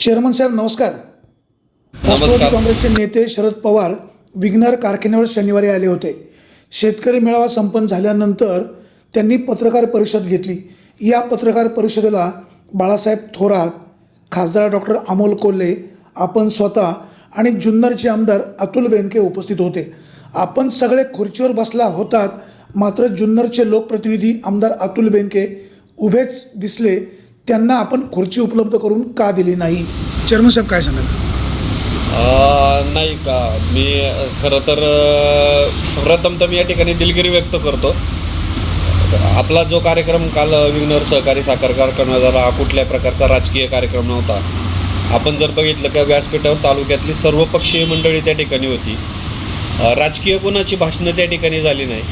Chairman साहेब नमस्कार. राष्ट्रवादी काँग्रेसचे नेते शरद पवार विघ्नर कारखान्यावर शनिवारी आले होते. शेतकरी मेळावा संपन्न झाल्यानंतर त्यांनी पत्रकार परिषद घेतली. या पत्रकार परिषदेला बाळासाहेब थोरात खासदार डॉक्टर अमोल कोल्हे आपण स्वतः आणि जुन्नरचे आमदार अतुल बेनके उपस्थित होते. आपण सगळे खुर्चीवर बसला होतात मात्र जुन्नरचे लोकप्रतिनिधी आमदार अतुल बेनके उभेच दिसले. त्यांना आपण खुर्ची उपलब्ध करून का दिली नाही? चेअरमन साहेब काय सांगाल? नाही का मी खरं तर प्रथम तर मी या ठिकाणी दिलगिरी व्यक्त करतो. आपला जो कार्यक्रम काल विघ्नर सहकारी साखर कारखाना हा कुठल्या प्रकारचा राजकीय कार्यक्रम नव्हता. आपण जर बघितलं का व्यासपीठावर तालुक्यातली सर्वपक्षीय मंडळी त्या ठिकाणी होती. राजकीय कोणाची भाषणं त्या ठिकाणी झाली नाही.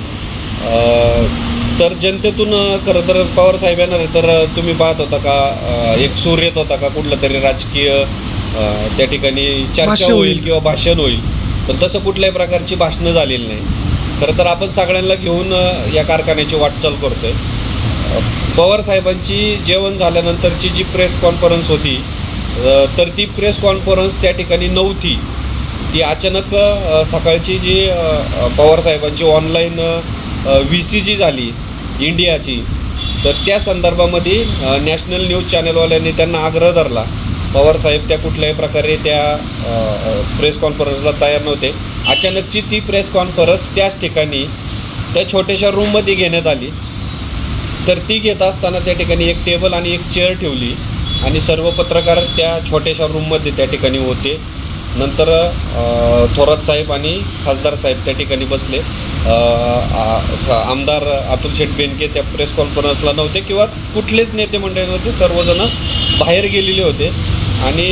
तर जनतेतून खरं तर पवार साहेब येणार तर तुम्ही पाहत होता का एक सूर येत होता का कुठलं तरी राजकीय त्या ठिकाणी चर्चा होईल. किंवा भाषण होईल. पण तसं कुठल्याही प्रकारची भाषणं झालेली नाही. खरं तर आपण सगळ्यांना घेऊन या कारखान्याची वाटचाल करतोय. पवार साहेबांची जेवण झाल्यानंतरची जी प्रेस कॉन्फरन्स होती तर ती प्रेस कॉन्फरन्स त्या ठिकाणी नव्हती. ती अचानक सकाळची जी पवार साहेबांची ऑनलाईन व्ही सी जी झाली इंडियाची. तर त्या संदर्भामध्ये नॅशनल न्यूज चॅनलवाल्यांनी त्यांना आग्रह धरला. पवार साहेब त्या कुठल्याही प्रकारे त्या प्रेस कॉन्फरन्सला तयार नव्हते. अचानकची ती प्रेस कॉन्फरन्स त्याच ठिकाणी त्या छोट्याशा रूममध्ये घेण्यात आली. तर ती घेत असताना त्या ठिकाणी एक टेबल आणि एक चेअर ठेवली आणि सर्व पत्रकार त्या छोट्याशा रूममध्ये त्या ठिकाणी होते. नंतर थोरात साहेब आणि खासदार साहेब त्या ठिकाणी बसले. आमदार अतुल शेठ बेनके त्या प्रेस कॉन्फरन्सला नव्हते किंवा कुठलेच नेते मंडळी नव्हते सर्वजण बाहेर गेलेले होते. आणि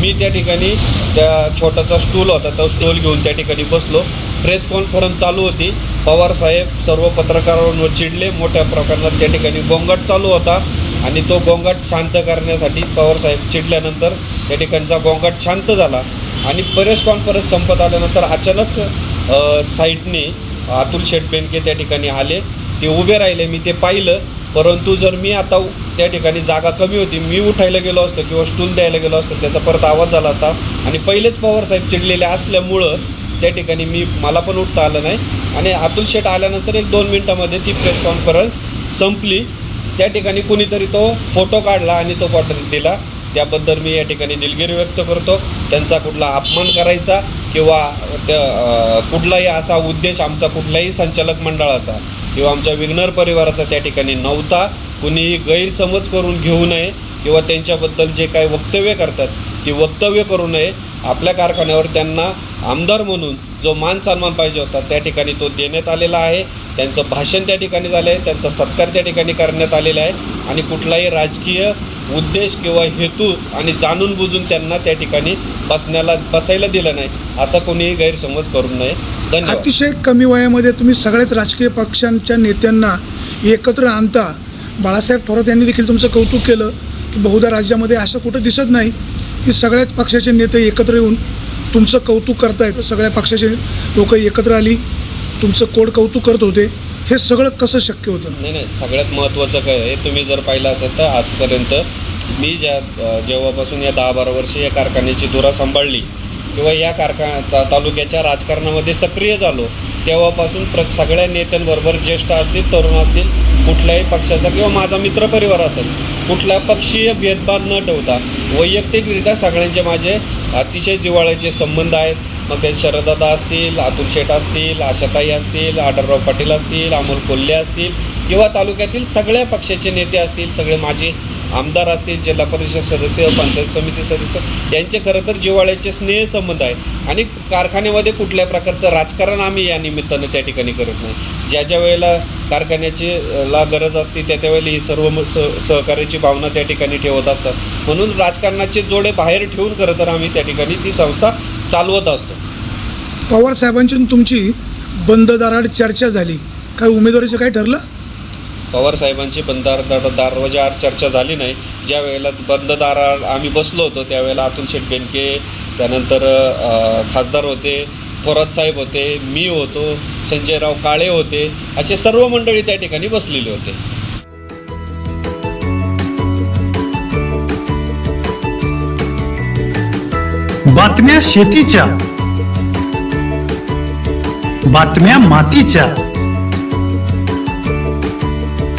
मी त्या ठिकाणी त्या छोटासा स्टूल होता तो स्टूल घेऊन त्या ठिकाणी बसलो. प्रेस कॉन्फरन्स चालू होती. पवार साहेब सर्व पत्रकारांवर चिडले. मोठ्या प्रकारात त्या ठिकाणी गोंगाट चालू होता. आणि तो गोंगाट शांत करण्यासाठी पवार साहेब चिडल्यानंतर त्या ठिकाणचा गोंगाट शांत झाला. आणि प्रेस कॉन्फरन्स संपत आल्यानंतर अचानक साईडने अतुल शेटबेनके त्या ठिकाणी आले. ते उभे राहिले मी ते पाहिलं. परंतु जर मी आता त्या ठिकाणी जागा कमी होती मी उठायला गेलो असतो किंवा स्टूल द्यायला गेलो असतो त्याचा परत आवाज झाला असता. आणि पहिलेच पवार साहेब चिडलेले असल्यामुळं त्या ठिकाणी मी मला पण उठता आलं नाही. आणि अतुल शेठ आल्यानंतर एक दोन मिनटामध्ये ती प्रेस कॉन्फरन्स संपली. त्या ठिकाणी कुणीतरी तो फोटो काढला आणि तो फोटो दिला. त्याबद्दल मी या ठिकाणी दिलगिरी व्यक्त करतो. त्यांचा कुठला अपमान करायचा किंवा त्या कुठलाही असा उद्देश आमचा कुठल्याही संचालक मंडळाचा किंवा आमच्या विघ्नर परिवाराचा त्या ठिकाणी नव्हता. कुणीही गैरसमज करून घेऊ नये किंवा त्यांच्याबद्दल जे काही वक्तव्य करतात ती वक्तव्य करू नये. आपल्या कारखान्यावर त्यांना आमदार म्हणून जो मान सन्मान पाहिजे होता त्या ठिकाणी तो देण्यात आलेला आहे. त्यांचं भाषण त्या ठिकाणी झालं आहे त्यांचा सत्कार त्या ठिकाणी करण्यात आलेला आहे. आणि कुठलाही राजकीय उद्देश किंवा हेतू आणि जाणून बुजून त्यांना त्या ठिकाणी बसण्याला बसायला दिलं नाही असा कोणीही गैरसमज करू नये. धन्यवाद. अतिशय कमी वयामध्ये तुम्ही सगळ्याच राजकीय पक्षांच्या नेत्यांना एकत्र आणता. बाळासाहेब थोरात यांनी देखील तुमचं कौतुक केलं की बहुधा राज्यामध्ये असं कुठं दिसत नाही की सगळ्याच पक्षाचे नेते एकत्र येऊन तुमचं कौतुक करतायत सगळ्या पक्षाचे लोक एकत्र आली तुमचं कोड कौतुक करत होते हे सगळं कसं शक्य होतं? नाही नाही सगळ्यात महत्त्वाचं काय आहे तुम्ही जर पाहिलं असेल तर आजपर्यंत मी ज्या जेव्हापासून या दहा बारा वर्ष या कारखान्याची धुरा सांभाळली किंवा या कारखा तालुक्याच्या राजकारणामध्ये सक्रिय झालो तेव्हापासून प्र सगळ्या नेत्यांबरोबर ज्येष्ठ असतील तरुण असतील कुठल्याही पक्षाचा किंवा माझा मित्रपरिवार असेल कुठला पक्षीय भेदभाव न ठेवता वैयक्तिकरित्या सगळ्यांचे माझे अतिशय जिव्हाळ्याचे संबंध आहेत. मग ते शरददादा असतील अतुल शेठ असतील आशाताई असतील आडरराव पाटील असतील अमोल कोल्हे असतील किंवा तालुक्यातील सगळ्या पक्षाचे नेते असतील सगळे माझे आमदार असतील जिल्हा परिषद सदस्य पंचायत समिती सदस्य यांचे खरं तर जिव्हाळ्याचे स्नेहसंबंध आहे. आणि कारखान्यामध्ये कुठल्या प्रकारचं राजकारण आम्ही या निमित्तानं त्या ठिकाणी करत नाही. ज्या ज्या वेळेला कारखान्याची ला गरज असते त्या त्यावेळेला ही सर्व स सहकार्याची भावना त्या ठिकाणी ठेवत असतात. म्हणून राजकारणाचे जोडे बाहेर ठेवून खरं तर आम्ही त्या ठिकाणी ती संस्था चालवत असतो. पवार साहेबांची तुमची बंद दाराड चर्चा झाली. काय उमेदवारीचं काय ठरलं? पवार साहेबांची बंदार दर चर्चा झाली नाही. ज्या वेळेला बंद दारावर आम्ही बसलो होतो त्यावेळेला अतुल शेठ बेनके त्यानंतर खासदार होते थोरात साहेब होते मी होतो संजयराव काळे होते असे सर्व मंडळी त्या ठिकाणी बसलेले होते. बातम्या शेतीच्या बातम्या मातीच्या.